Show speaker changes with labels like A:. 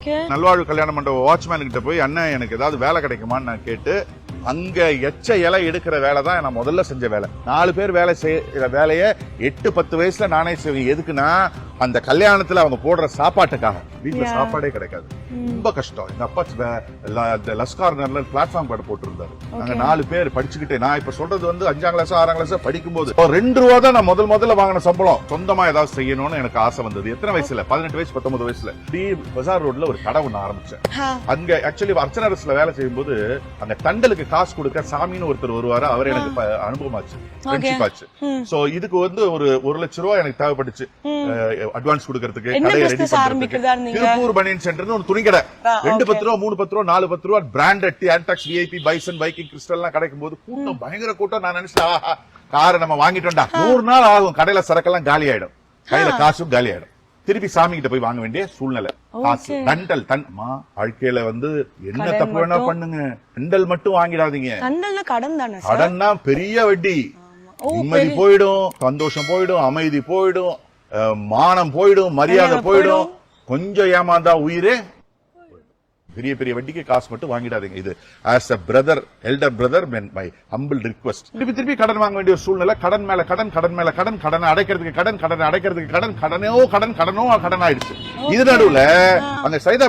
A: நல்வாழ்வு கல்யாண மண்டப வாட்ச்மேன் கிட்ட போய் அண்ணன் எனக்கு ஏதாவது வேலை கிடைக்குமான்னு நான் கேட்டு அங்க எச்ச இலை எடுக்கிற வேலை தான் நான் முதல்ல செஞ்ச வேலை. நாலு பேர் வேலை செய்யற வேலையை எட்டு பத்து வயசுல நானே செய்வேன் எதுக்குன்னா அந்த கல்யாணத்துல அவங்க போடுற சாப்பாட்டுக்காக. வீட்டுல. சாப்பாடே கிடைக்காது. ரொம்ப கஷ்டம். எங்க அப்பா லஸ் கார்னர்ல பிளாட்ஃபார்ம் கடை போட்டிருந்தாரு. நாங்க நாலு பேர் படிச்சுக்கிட்டு நான் இப்ப சொல்றது வந்து அஞ்சாம் கிளாஸ் ஆறாம் கிளாஸ் படிக்கும்போது இப்போ ரெண்டு ரூபா தான் நான் முதல் முதல்ல வாங்கின சம்பளம். சொந்தமா ஏதாவது செய்யணும்னு எனக்கு ஆசை வந்தது. எத்தனை வயசுல? பதினெட்டு வயசு பத்தொன்பது வயசுல. டி பஜார் ரோட்ல ஒரு கடை ஒண்ணு ஆரம்பிச்சேன். அங்க ஆக்சுவலி அர்ச்சனரஸ்ல வேலை செய்யும்போது அங்க தண்டலுக்கு காசு கொடுக்க சாமின்னு ஒருத்தர் வருவாரு. அவர் எனக்கு அனுபவமாச்சு. ஃப்ரெண்ட்ஷிப் ஆச்சு. சோ இதுக்கு வந்து ஒரு ஒரு லட்சம் ரூபாய் எனக்கு தேவைப்பட்டுச்சு. அட்வான்ஸ் கொடுக்கறதுக்கு கடையை ரெடி பண்றதுக்கு? திருப்பூர் பனியன் சென்டர்னு ஒரு துணி கடை ரெண்டு. பத்து ரூபா மூணு பத்து ரூபா நாலு பத்து ரூபா பிராண்டட் ஆன்டாக்ஸ் விஐபி பைசன் பைக்கிங் கிறிஸ்டல் எல்லாம் கிடைக்கும் போது கூட்டம் பயங்கர கூட்டம். நான் நினைச்சேன் காரை நம்ம வாங்கிட்டோம்டா. நூறு நாள் ஆகும். கடையில சரக்கெல்லாம் காலி ஆயிடும். கையில காசும் காலி ஆயிடும். திருப்பி சாமி கிட்ட போய் வாங்க வேண்டிய சூழ்நிலை. காசு தண்டல் தன் அம்மா வாழ்க்கையில வந்து என்ன தப்பு வேணா. பண்ணுங்க. தண்டல் மட்டும் வாங்கிடாதீங்க.
B: கடன் தானே
A: பெரிய வட்டி. நிம்மதி போயிடும் சந்தோஷம் போயிடும் அமைதி போயிடும். மானம் போயிடும் மரியாதை போயிடும். கொஞ்சம் ஏமாந்தா உயிரே பெரிய பெரிய வட்டிக்கு காசு மட்டும் வாங்கிடாதீங்க. இது as a brother elder brother my humble request திருப்பி திருப்பி கடன் வாங்க வேண்டிய சூழ்நிலை. கடன் மேல கடன் கடன் மேல கடன் கடனை அடைக்கிறதுக்கு கடன் கடனை அடைக்கிறதுக்கு கடன் கடனோ கடன் கடனோ கடன் ஆயிடுச்சு இது நடுவுல அந்த சைதா